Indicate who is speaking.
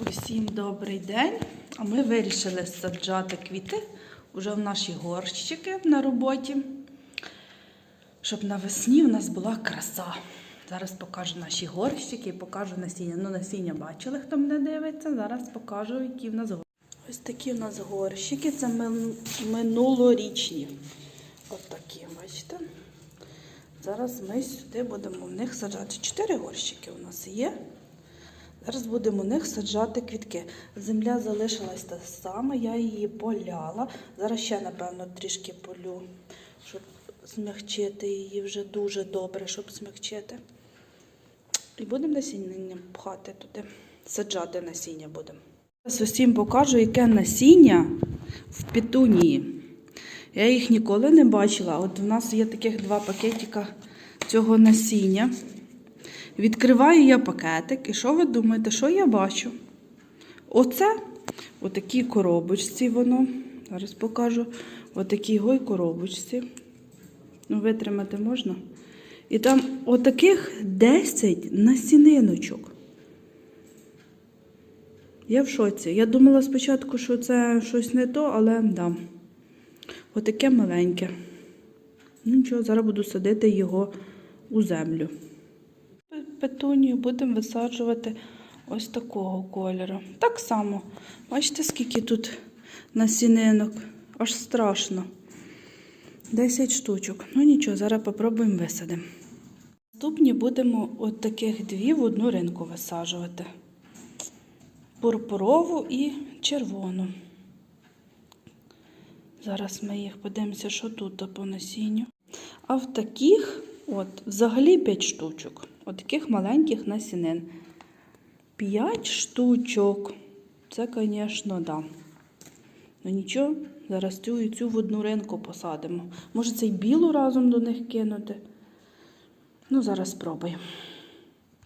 Speaker 1: Усім добрий день. А ми вирішили саджати квіти вже в наші горщики на роботі, щоб навесні у нас була краса. Зараз покажу наші горщики і покажу насіння. Ну, насіння бачили, хто мене дивиться. Зараз покажу, які в нас горщики. Ось такі у нас горщики. Це минулорічні. Ось такі, бачите? Зараз ми сюди будемо в них саджати. Чотири горщики у нас є. Зараз будемо у них саджати квітки. Земля залишилась та сама, я її поляла. Зараз ще, напевно, трішки полю, щоб змягчити її вже дуже добре, щоб змягчити. І будемо насіння пхати туди, саджати насіння будемо. Зараз усім покажу, яке насіння в петунії. Я їх ніколи не бачила. От у нас є таких два пакетика цього насіння. Відкриваю я пакетик, і що ви думаєте, що я бачу? Оце у такій коробочці воно. Зараз покажу. Отакій гой коробочці. Ну, витримати можна. І там отаких 10 насіниночок. Я в шоці. Я думала спочатку, що це щось не то, але да. Отаке маленьке. Ну нічого, зараз буду садити його у землю. Петунію будемо висаджувати ось такого кольору. Так само. Бачите, скільки тут насінинок. Аж страшно. 10 штучок. Ну нічого, зараз попробуємо висадимо. Наступні будемо от таких дві в одну ринку висаджувати. Пурпурову і червону. Зараз ми їх подивимося, що тут по насінню. А в таких, от, взагалі 5 штучок. От таких маленьких насінин. П'ять штучок. Це, звісно, да. Ну нічого, зараз цю і цю в одну ринку посадимо. Може, це й білу разом до них кинути. Ну, зараз спробуємо.